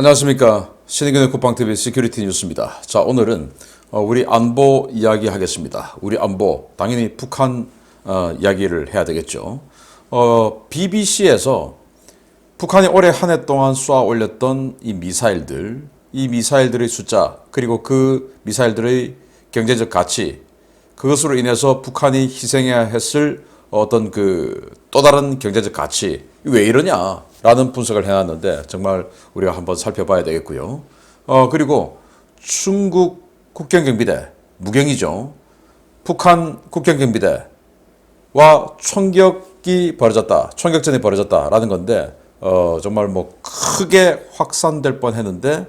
안녕하십니까 신의균의 쿠팡TV 시큐리티 뉴스입니다. 자 오늘은 어, 우리 안보 이야기 하겠습니다. 우리 안보 당연히 북한 어, 이야기를 해야 되겠죠. 어, BBC에서 북한이 올해 한 해 동안 쏘아 올렸던 이 미사일들, 이 미사일들의 숫자 그리고 그 미사일들의 경제적 가치 그것으로 인해서 북한이 희생해야 했을 어떤 그 또 다른 경제적 가치 왜 이러냐라는 분석을 해놨는데 정말 우리가 한번 살펴봐야 되겠고요. 어 그리고 중국 국경경비대 무경이죠. 북한 국경경비대와 총격이 벌어졌다, 총격전이 벌어졌다라는 건데 어 정말 뭐 크게 확산될 뻔했는데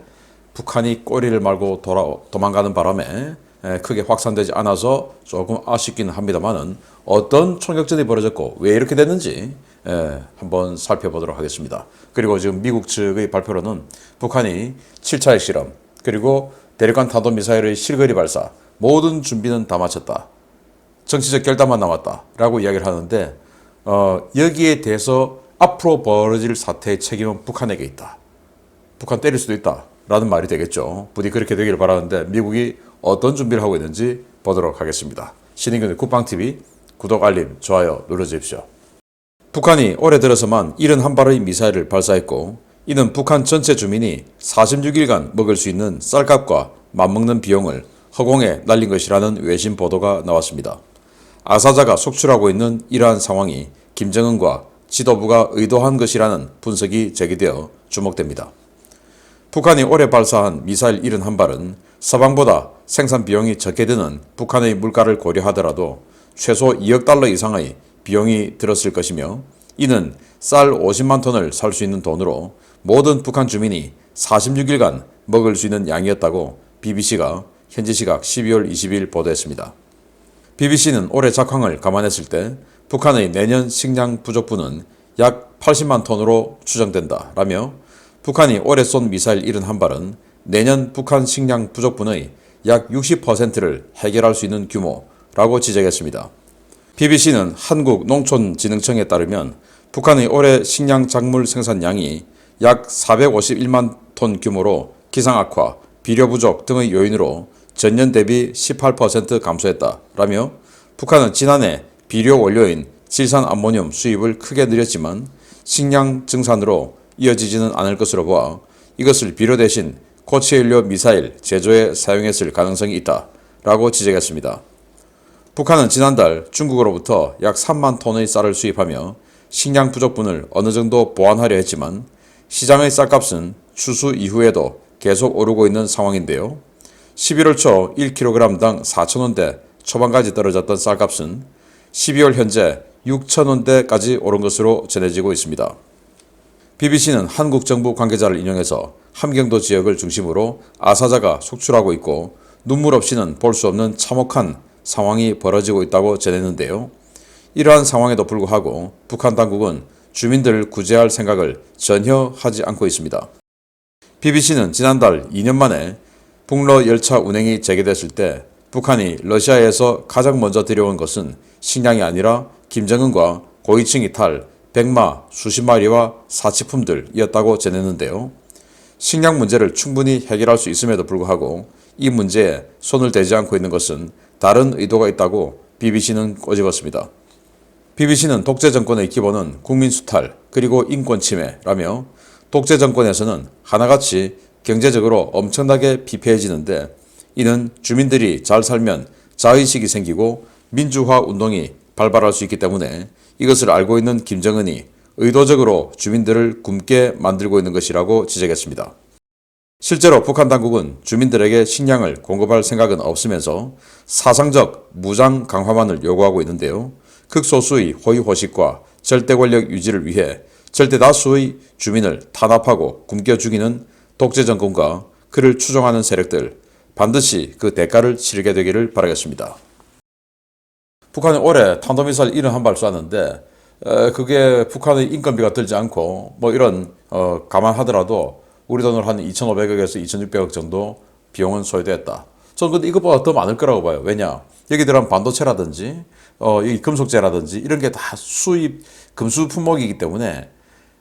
북한이 꼬리를 말고 돌아 도망가는 바람에 에, 크게 확산되지 않아서 조금 아쉽기는 합니다만은 어떤 총격전이 벌어졌고 왜 이렇게 됐는지 에, 한번 살펴보도록 하겠습니다. 그리고 지금 미국 측의 발표로는 북한이 7차 핵실험 그리고 대륙간 탄도미사일의 실거리 발사 모든 준비는 다 마쳤다. 정치적 결단만 남았다라고 이야기를 하는데 어, 여기에 대해서 앞으로 벌어질 사태의 책임은 북한에게 있다. 북한 때릴 수도 있다라는 말이 되겠죠. 부디 그렇게 되기를 바라는데 미국이 어떤 준비를 하고 있는지 보도록 하겠습니다. 신인근의 국방TV 구독, 알림, 좋아요 눌러주십시오. 북한이 올해 들어서만 71발의 미사일을 발사했고 이는 북한 전체 주민이 46일간 먹을 수 있는 쌀값과 맞먹는 비용을 허공에 날린 것이라는 외신 보도가 나왔습니다. 아사자가 속출하고 있는 이러한 상황이 김정은과 지도부가 의도한 것이라는 분석이 제기되어 주목됩니다. 북한이 올해 발사한 미사일 71발은 서방보다 생산 비용이 적게 드는 북한의 물가를 고려하더라도 최소 2억 달러 이상의 비용이 들었을 것이며 이는 쌀 50만 톤을 살 수 있는 돈으로 모든 북한 주민이 46일간 먹을 수 있는 양이었다고 BBC가 현지 시각 12월 20일 보도했습니다. BBC는 올해 작황을 감안했을 때 북한의 내년 식량 부족분은 약 80만 톤으로 추정된다 라며 북한이 올해 쏜 미사일 71발은 내년 북한 식량 부족분의 약 60%를 해결할 수 있는 규모라고 지적했습니다. BBC는 한국농촌진흥청에 따르면 북한의 올해 식량 작물 생산량이 약 451만 톤 규모로 기상 악화, 비료 부족 등의 요인으로 전년 대비 18% 감소했다라며 북한은 지난해 비료 원료인 질산 암모늄 수입을 크게 늘렸지만 식량 증산으로 이어지지는 않을 것으로 보아 이것을 비료 대신 고체 연료 미사일 제조에 사용했을 가능성이 있다라고 지적했습니다. 북한은 지난달 중국으로부터 약 3만 톤의 쌀을 수입하며 식량 부족분을 어느 정도 보완하려 했지만 시장의 쌀값은 추수 이후에도 계속 오르고 있는 상황인데요. 11월 초 1kg당 4천원대 초반까지 떨어졌던 쌀값은 12월 현재 6천원대까지 오른 것으로 전해지고 있습니다. BBC는 한국 정부 관계자를 인용해서 함경도 지역을 중심으로 아사자가 속출하고 있고 눈물 없이는 볼 수 없는 참혹한 상황이 벌어지고 있다고 전했는데요. 이러한 상황에도 불구하고 북한 당국은 주민들을 구제할 생각을 전혀 하지 않고 있습니다. BBC는 지난달 2년 만에 북러 열차 운행이 재개됐을 때 북한이 러시아에서 가장 먼저 들여온 것은 식량이 아니라 김정은과 고위층 이탈, 백마, 수십 마리와 사치품들이었다고 전했는데요. 식량 문제를 충분히 해결할 수 있음에도 불구하고 이 문제에 손을 대지 않고 있는 것은 다른 의도가 있다고 BBC는 꼬집었습니다. BBC는 독재 정권의 기본은 국민 수탈 그리고 인권 침해라며 독재 정권에서는 하나같이 경제적으로 엄청나게 피폐해지는데 이는 주민들이 잘 살면 자의식이 생기고 민주화 운동이 발발할 수 있기 때문에 이것을 알고 있는 김정은이 의도적으로 주민들을 굶게 만들고 있는 것이라고 지적했습니다. 실제로 북한 당국은 주민들에게 식량을 공급할 생각은 없으면서 사상적 무장 강화만을 요구하고 있는데요. 극소수의 호의호식과 절대 권력 유지를 위해 절대 다수의 주민을 탄압하고 굶겨 죽이는 독재 정권과 그를 추종하는 세력들 반드시 그 대가를 치르게 되기를 바라겠습니다. 북한이 올해 탄도미사일 71발 쐈는데 에, 그게 북한의 인건비가 들지 않고 뭐 이런 어, 감안하더라도 우리 돈으로 한 2,500억에서 2,600억 정도 비용은 소요됐다. 저는 근데 이것보다 더 많을 거라고 봐요. 왜냐? 여기 들어간 반도체라든지 어, 이 금속재라든지 이런 게 다 수입 금수 품목이기 때문에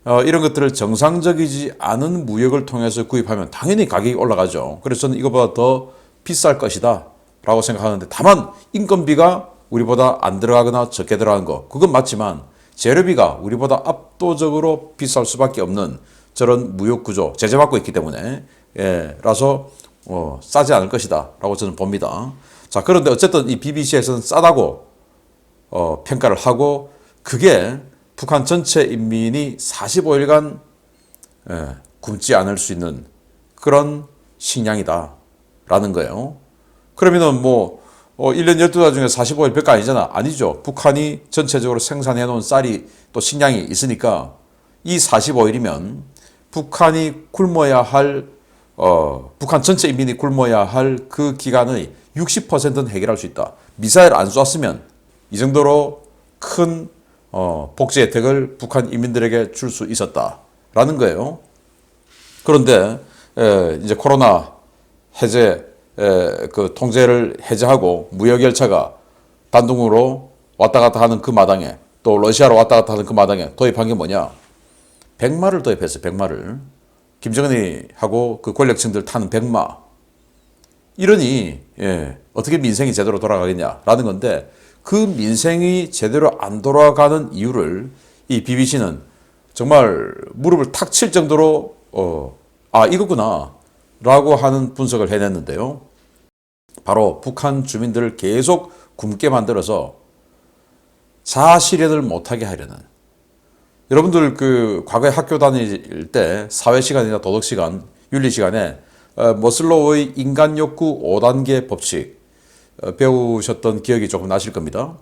어, 이런 것들을 정상적이지 않은 무역을 통해서 구입하면 당연히 가격이 올라가죠. 그래서 저는 이거보다 더 비쌀 것이다 라고 생각하는데 다만 인건비가 우리보다 안 들어가거나 적게 들어간 거 그건 맞지만 재료비가 우리보다 압도적으로 비쌀 수밖에 없는 저런 무역 구조 제재받고 있기 때문에 예, 라서 어, 싸지 않을 것이다 라고 저는 봅니다. 자 그런데 어쨌든 이 BBC에서는 싸다고 어, 평가를 하고 그게 북한 전체 인민이 45일간 예, 굶지 않을 수 있는 그런 식량이다라는 거예요. 그러면은 뭐 어, 1년 12달 중에 45일 별거 아니잖아. 아니죠. 북한이 전체적으로 생산해 놓은 쌀이 또 식량이 있으니까 이 45일이면 북한이 굶어야 할 어, 북한 전체 인민이 굶어야 할 그 기간의 60%는 해결할 수 있다. 미사일 안 쐈으면 이 정도로 큰 어, 복지 혜택을 북한 인민들에게 줄 수 있었다라는 거예요. 그런데 에, 이제 코로나 해제 에, 그 통제를 해제하고 무역 열차가 단둥으로 왔다 갔다 하는 그 마당에 또 러시아로 왔다 갔다 하는 그 마당에 도입한 게 뭐냐? 백마를 도입했어요. 백마를 김정은이 하고 그 권력층들 타는 백마 이러니 예, 어떻게 민생이 제대로 돌아가겠냐라는 건데 그 민생이 제대로 안 돌아가는 이유를 이 BBC는 정말 무릎을 탁 칠 정도로 어, 아 이거구나 라고 하는 분석을 해냈는데요. 바로 북한 주민들을 계속 굶게 만들어서 자아실현을 못하게 하려는 여러분들 그 과거에 학교 다닐 때 사회 시간이나 도덕 시간, 윤리 시간에 어, 머슬로우의 인간 욕구 5단계 법칙 어, 배우셨던 기억이 조금 나실 겁니다.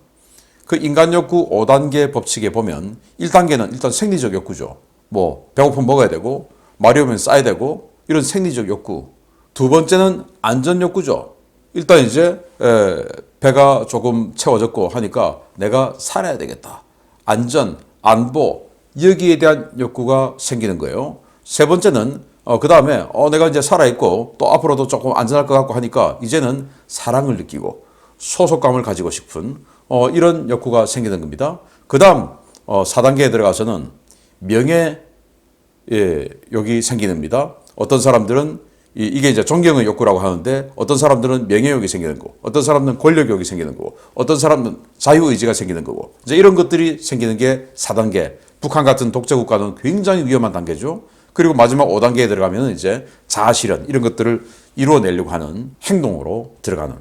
그 인간 욕구 5단계 법칙에 보면 1단계는 일단 생리적 욕구죠. 뭐 배고프면 먹어야 되고 마려우면 싸야 되고 이런 생리적 욕구. 두 번째는 안전 욕구죠. 일단 이제 에, 배가 조금 채워졌고 하니까 내가 살아야 되겠다. 안전, 안보 여기에 대한 욕구가 생기는 거예요. 세 번째는 어, 그 다음에 어, 내가 이제 살아있고 또 앞으로도 조금 안전할 것 같고 하니까 이제는 사랑을 느끼고 소속감을 가지고 싶은 어, 이런 욕구가 생기는 겁니다. 그 다음 어, 4단계에 들어가서는 명예 예, 욕이 생기는 겁니다. 어떤 사람들은 이, 이게 이제 존경의 욕구라고 하는데 어떤 사람들은 명예욕이 생기는 거고 어떤 사람들은 권력욕이 생기는 거고 어떤 사람은 자유의지가 생기는 거고 이제 이런 것들이 생기는 게 4단계 북한 같은 독재 국가는 굉장히 위험한 단계죠. 그리고 마지막 5단계에 들어가면 이제 자아실현 이런 것들을 이루어내려고 하는 행동으로 들어가는.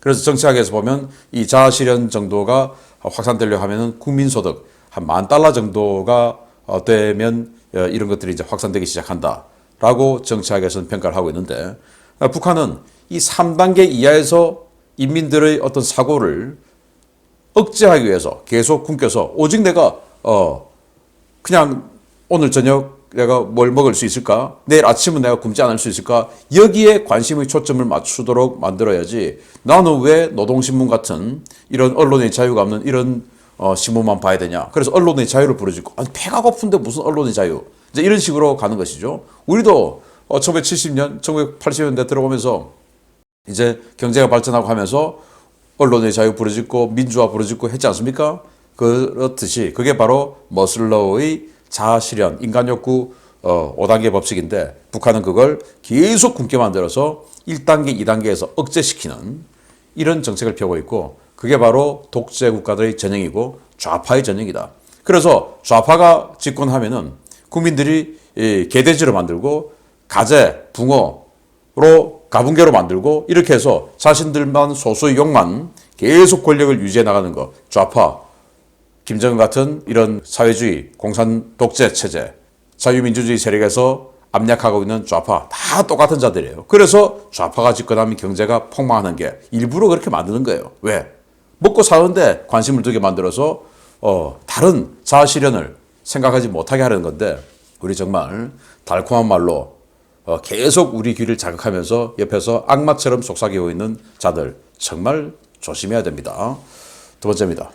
그래서 정치학에서 보면 이 자아실현 정도가 확산되려 하면은 국민소득 한 만 달러 정도가 어, 되면 어, 이런 것들이 이제 확산되기 시작한다라고 정치학에서는 평가를 하고 있는데 어, 북한은 이 3단계 이하에서 인민들의 어떤 사고를 억제하기 위해서 계속 굶겨서 오직 내가 어 그냥 오늘 저녁 내가 뭘 먹을 수 있을까? 내일 아침은 내가 굶지 않을 수 있을까? 여기에 관심의 초점을 맞추도록 만들어야지. 나는 왜 노동신문 같은 이런 언론의 자유가 없는 이런 어, 신문만 봐야 되냐? 그래서 언론의 자유를 부르짖고 아니 배가 고픈데 무슨 언론의 자유? 이제 이런 식으로 가는 것이죠. 우리도 어, 1970년, 1980년대 들어오면서 이제 경제가 발전하고 하면서 언론의 자유 부르짖고 민주화 부르짖고 했지 않습니까? 그렇듯이 그게 바로 머슬러의 자아실현, 인간욕구 어, 5단계 법칙인데 북한은 그걸 계속 굶게 만들어서 1단계, 2단계에서 억제시키는 이런 정책을 펴고 있고 그게 바로 독재 국가들의 전형이고 좌파의 전형이다. 그래서 좌파가 집권하면은 국민들이 이 개돼지로 만들고 가재, 붕어로 가분개로 만들고 이렇게 해서 자신들만 소수의 욕만 계속 권력을 유지해 나가는 것. 좌파, 김정은 같은 이런 사회주의, 공산 독재 체제, 자유민주주의 세력에서 압력하고 있는 좌파 다 똑같은 자들이에요. 그래서 좌파가 집권하면 경제가 폭망하는 게 일부러 그렇게 만드는 거예요. 왜? 먹고 사는데 관심을 두게 만들어서 어, 다른 자아 실현을 생각하지 못하게 하려는 건데 우리 정말 달콤한 말로 어, 계속 우리 귀를 자극하면서 옆에서 악마처럼 속삭이고 있는 자들 정말 조심해야 됩니다. 두 번째입니다.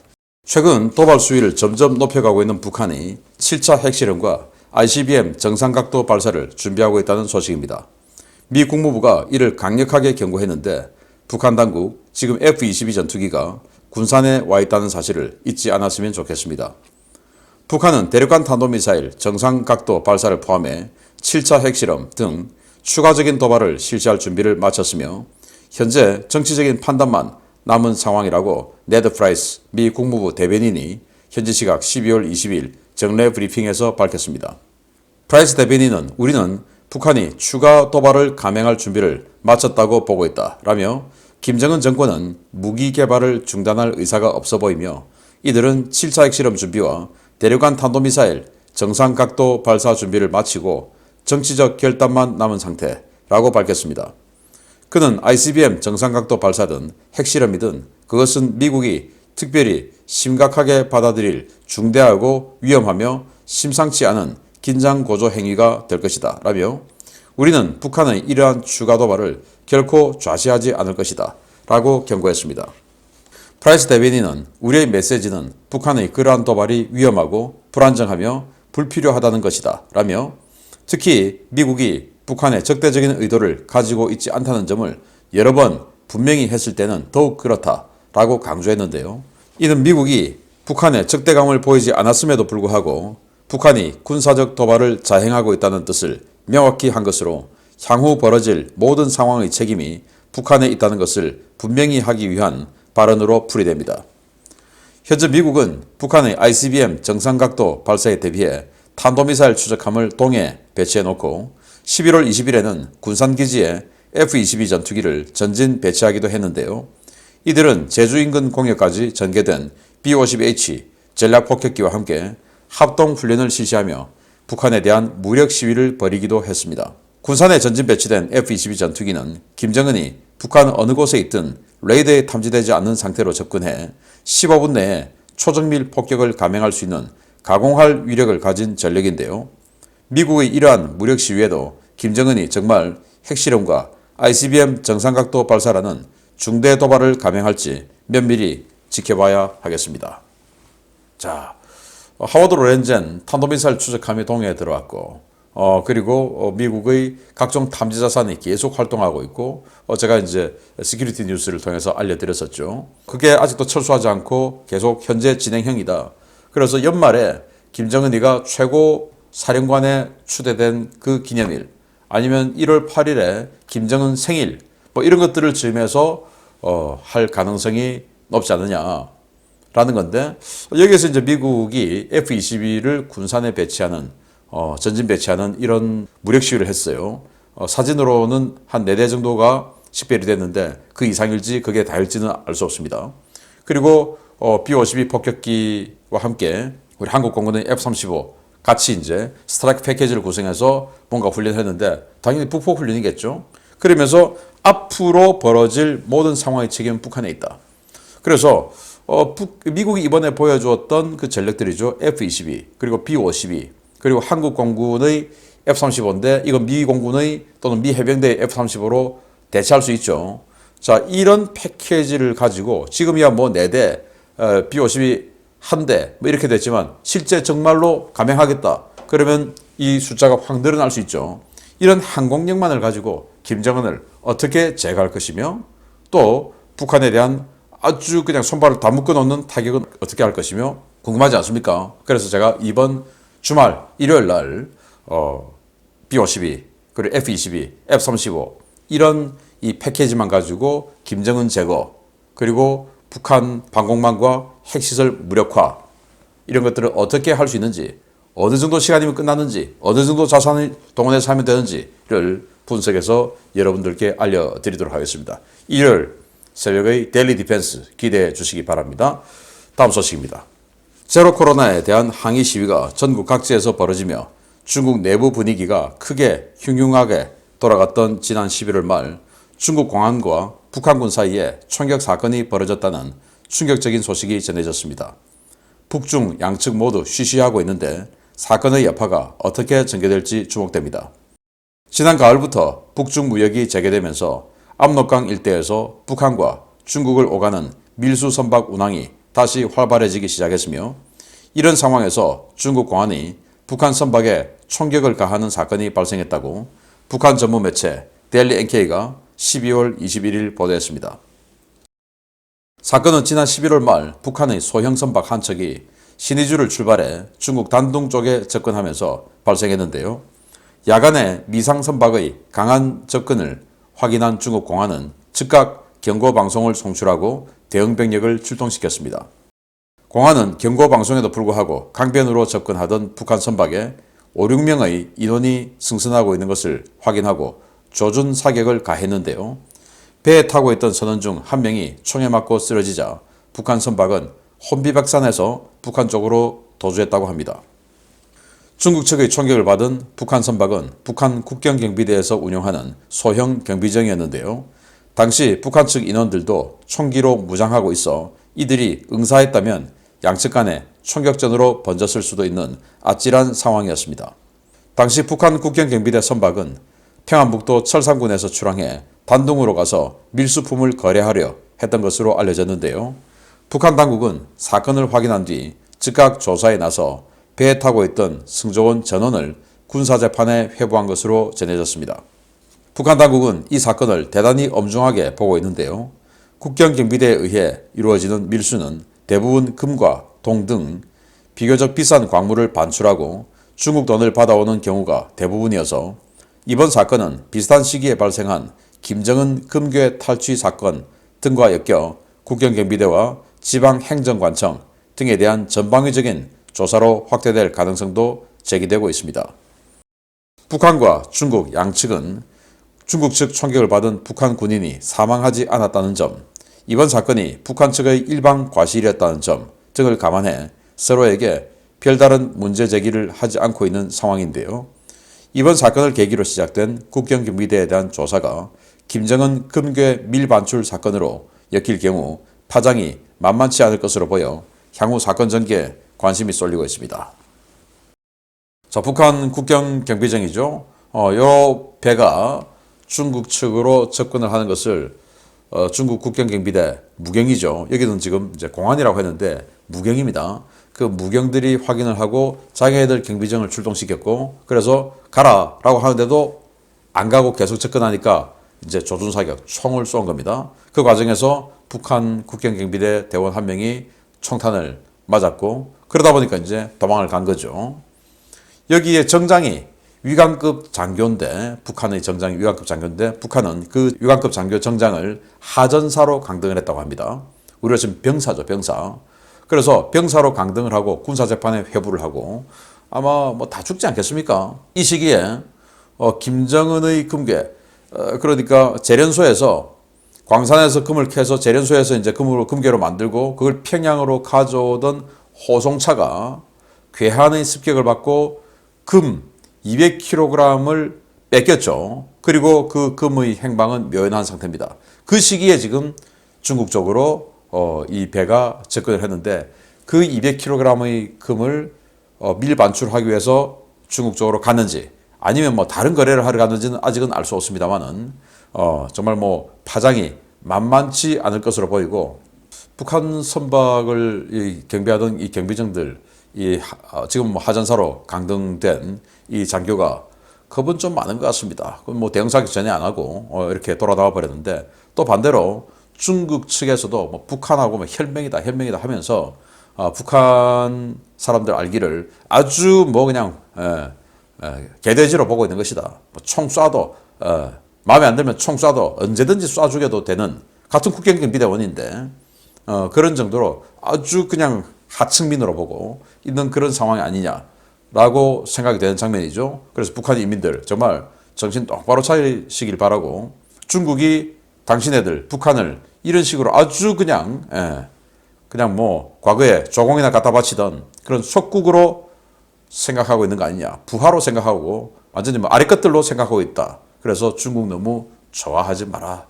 최근 도발 수위를 점점 높여가고 있는 북한이 7차 핵실험과 ICBM 정상각도 발사를 준비하고 있다는 소식입니다. 미 국무부가 이를 강력하게 경고했는데 북한 당국 지금 F-22 전투기가 군산에 와 있다는 사실을 잊지 않았으면 좋겠습니다. 북한은 대륙간 탄도미사일 정상 각도 발사를 포함해 7차 핵실험 등 추가적인 도발을 실시할 준비를 마쳤으며 현재 정치적인 판단만 남은 상황이라고 네드 프라이스 미 국무부 대변인이 현지 시각 12월 20일 정례 브리핑에서 밝혔습니다. 프라이스 대변인은 우리는 북한이 추가 도발을 감행할 준비를 마쳤다고 보고 있다 라며 김정은 정권은 무기 개발을 중단할 의사가 없어 보이며 이들은 7차 핵실험 준비와 대륙간 탄도미사일 정상 각도 발사 준비를 마치고 정치적 결단만 남은 상태라고 밝혔습니다. 그는 ICBM 정상각도 발사든 핵실험이든 그것은 미국이 특별히 심각하게 받아들일 중대하고 위험하며 심상치 않은 긴장 고조 행위가 될 것이다. 라며 우리는 북한의 이러한 추가 도발을 결코 좌시하지 않을 것이다. 라고 경고했습니다. 프라이스 대변인은 우리의 메시지는 북한의 그러한 도발이 위험하고 불안정하며 불필요하다는 것이다. 라며 특히 미국이 북한의 적대적인 의도를 가지고 있지 않다는 점을 여러 번 분명히 했을 때는 더욱 그렇다라고 강조했는데요. 이는 미국이 북한에 적대감을 보이지 않았음에도 불구하고 북한이 군사적 도발을 자행하고 있다는 뜻을 명확히 한 것으로 향후 벌어질 모든 상황의 책임이 북한에 있다는 것을 분명히 하기 위한 발언으로 풀이됩니다. 현재 미국은 북한의 ICBM 정상각도 발사에 대비해 탄도미사일 추적함을 동해 배치해 놓고 11월 20일에는 군산기지에 F-22 전투기를 전진 배치하기도 했는데요. 이들은 제주 인근 공역까지 전개된 B-50H 전략폭격기와 함께 합동 훈련을 실시하며 북한에 대한 무력 시위를 벌이기도 했습니다. 군산에 전진 배치된 F-22 전투기는 김정은이 북한 어느 곳에 있든 레이더에 탐지되지 않는 상태로 접근해 15분 내에 초정밀 폭격을 감행할 수 있는 가공할 위력을 가진 전력인데요. 미국의 이러한 무력 시위에도 김정은이 정말 핵실험과 ICBM 정상각도 발사라는 중대 도발을 감행할지 면밀히 지켜봐야 하겠습니다. 자, 하워드 로렌젠 탄도미사일 추적함이 동해에 들어왔고, 어, 그리고 어, 미국의 각종 탐지 자산이 계속 활동하고 있고, 어, 제가 이제 시큐리티 뉴스를 통해서 알려드렸었죠. 그게 아직도 철수하지 않고 계속 현재 진행형이다. 그래서 연말에 김정은이가 최고 사령관에 추대된 그 기념일, 아니면 1월 8일에 김정은 생일, 뭐 이런 것들을 즈음해서 어, 할 가능성이 높지 않느냐. 라는 건데 여기에서 이제 미국이 F-22를 군산에 배치하는 어, 전진 배치하는 이런 무력 시위를 했어요. 어, 사진으로는 한네대 정도가 식별이 됐는데 그 이상일지 그게 다일지는 알 수 없습니다. 그리고 어, B-52 폭격기와 함께 우리 한국 공군의 F-35 같이 이제 스트라이크 패키지를 구성해서 뭔가 훈련했는데 당연히 북포 훈련이겠죠. 그러면서 앞으로 벌어질 모든 상황의 책임은 북한에 있다. 그래서 어, 북, 미국이 이번에 보여주었던 그 전력들이죠. F-22 그리고 B-52 그리고 한국 공군의 F-35인데 이건 미 공군의 또는 미 해병대의 F-35로 대체할 수 있죠. 자 이런 패키지를 가지고 지금이야 뭐 4대 어, B-52 한 대 뭐 이렇게 됐지만 실제 정말로 감행하겠다. 그러면 이 숫자가 확 늘어날 수 있죠. 이런 항공력만을 가지고 김정은을 어떻게 제거할 것이며 또 북한에 대한 아주 그냥 손발을 다 묶어 놓는 타격은 어떻게 할 것이며 궁금하지 않습니까? 그래서 제가 이번 주말 일요일 날 어, B-52 그리고 F-22, F-35 이런 이 패키지만 가지고 김정은 제거 그리고 북한 방공망과 핵시설 무력화 이런 것들을 어떻게 할 수 있는지 어느 정도 시간이면 끝나는지 어느 정도 자산을 동원해서 하면 되는지를 분석해서 여러분들께 알려드리도록 하겠습니다. 일요일 새벽의 데일리 디펜스 기대해 주시기 바랍니다. 다음 소식입니다. 제로 코로나에 대한 항의 시위가 전국 각지에서 벌어지며 중국 내부 분위기가 크게 흉흉하게 돌아갔던 지난 11월 말 중국 공안과 북한군 사이에 총격 사건이 벌어졌다는 충격적인 소식이 전해졌습니다. 북중 양측 모두 쉬쉬하고 있는데 사건의 여파가 어떻게 전개될지 주목됩니다. 지난 가을부터 북중 무역이 재개되면서 압록강 일대에서 북한과 중국을 오가는 밀수 선박 운항이 다시 활발해지기 시작했으며 이런 상황에서 중국 공안이 북한 선박에 총격을 가하는 사건이 발생했다고 북한 전문 매체 데일리 NK가 12월 21일 보도했습니다. 사건은 지난 11월 말 북한의 소형 선박 한 척이 신의주를 출발해 중국 단둥 쪽에 접근하면서 발생했는데요. 야간에 미상 선박의 강한 접근을 확인한 중국 공안은 즉각 경고 방송을 송출하고 대응 병력을 출동시켰습니다. 공안은 경고 방송에도 불구하고 강변으로 접근하던 북한 선박에 5, 6명의 인원이 승선하고 있는 것을 확인하고 조준 사격을 가했는데요. 배에 타고 있던 선원 중 한 명이 총에 맞고 쓰러지자 북한 선박은 혼비백산에서 북한 쪽으로 도주했다고 합니다. 중국 측의 총격을 받은 북한 선박은 북한 국경경비대에서 운영하는 소형 경비정이었는데요. 당시 북한 측 인원들도 총기로 무장하고 있어 이들이 응사했다면 양측 간에 총격전으로 번졌을 수도 있는 아찔한 상황이었습니다. 당시 북한 국경경비대 선박은 평안북도 철산군에서 출항해 단둥으로 가서 밀수품을 거래하려 했던 것으로 알려졌는데요. 북한 당국은 사건을 확인한 뒤 즉각 조사에 나서 배에 타고 있던 승조원 전원을 군사재판에 회부한 것으로 전해졌습니다. 북한 당국은 이 사건을 대단히 엄중하게 보고 있는데요. 국경경비대에 의해 이루어지는 밀수는 대부분 금과 동 등 비교적 비싼 광물을 반출하고 중국 돈을 받아오는 경우가 대부분이어서 이번 사건은 비슷한 시기에 발생한 김정은 금괴 탈취 사건 등과 엮여 국경경비대와 지방행정관청 등에 대한 전방위적인 조사로 확대될 가능성도 제기되고 있습니다. 북한과 중국 양측은 중국 측 총격을 받은 북한 군인이 사망하지 않았다는 점, 이번 사건이 북한 측의 일방 과실이었다는 점 등을 감안해 서로에게 별다른 문제 제기를 하지 않고 있는 상황인데요. 이번 사건을 계기로 시작된 국경경비대에 대한 조사가 김정은 금괴 밀반출 사건으로 엮일 경우 파장이 만만치 않을 것으로 보여 향후 사건 전개에 관심이 쏠리고 있습니다. 자, 북한 국경 경비정이죠. 어, 요 배가 중국 측으로 접근을 하는 것을 어, 중국 국경 경비대 무경이죠. 여기는 지금 이제 공안이라고 했는데 무경입니다. 그 무경들이 확인을 하고 자기네들 경비정을 출동시켰고 그래서 가라라고 하는데도 안 가고 계속 접근하니까 이제 조준 사격 총을 쏜 겁니다. 그 과정에서 북한 국경 경비대 대원 한 명이 총탄을 맞았고 그러다 보니까 이제 도망을 간 거죠. 여기에 정장이 위관급 장교인데 북한의 정장이 위관급 장교인데 북한은 그 위관급 장교 정장을 하전사로 강등을 했다고 합니다. 우리가 지금 병사죠 병사. 그래서 병사로 강등을 하고 군사재판에 회부를 하고 아마 뭐 다 죽지 않겠습니까? 이 시기에 어, 김정은의 금괴 어, 그러니까 재련소에서 광산에서 금을 캐서 재련소에서 이제 금으로 금괴로 만들고 그걸 평양으로 가져오던 호송차가 괴한의 습격을 받고 금 200kg을 뺏겼죠. 그리고 그 금의 행방은 묘연한 상태입니다. 그 시기에 지금 중국 쪽으로 어, 이 배가 접근을 했는데 그 200kg의 금을 어, 밀 반출하기 위해서 중국 쪽으로 갔는지 아니면 뭐 다른 거래를 하러 갔는지는 아직은 알 수 없습니다만은 어, 정말 뭐 파장이 만만치 않을 것으로 보이고 북한 선박을 이 경비하던 이 경비정들 이 하, 어, 지금 뭐 하전사로 강등된 이 장교가 겁은 좀 많은 것 같습니다. 그건 뭐 대응 사격 전혀 안 하고 어, 이렇게 돌아나와 버렸는데 또 반대로 중국 측에서도 뭐 북한하고 뭐 혈맹이다 혈맹이다 하면서 어, 북한 사람들 알기를 아주 뭐 그냥 에, 에, 개돼지로 보고 있는 것이다. 뭐 총 쏴도 어, 마음에 안 들면 총 쏴도 언제든지 쏴 죽여도 되는 같은 국경경 비대원인데 어, 그런 정도로 아주 그냥 하층민으로 보고 있는 그런 상황이 아니냐라고 생각이 되는 장면이죠. 그래서 북한 인민들 정말 정신 똑바로 차리시길 바라고 중국이 당신네들 북한을 이런 식으로 아주 그냥 예, 그냥 뭐 과거에 조공이나 갖다 바치던 그런 속국으로 생각하고 있는 거 아니냐 부하로 생각하고 완전히 뭐 아래 것들로 생각하고 있다. 그래서 중국 너무 좋아하지 마라.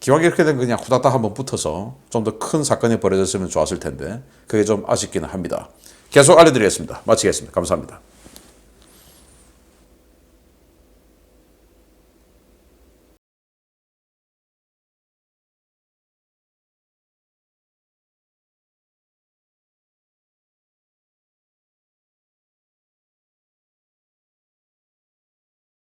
기왕 이렇게 된 그냥 후다닥 한번 붙어서 좀 더 큰 사건이 벌어졌으면 좋았을 텐데 그게 좀 아쉽기는 합니다. 계속 알려드리겠습니다. 마치겠습니다. 감사합니다.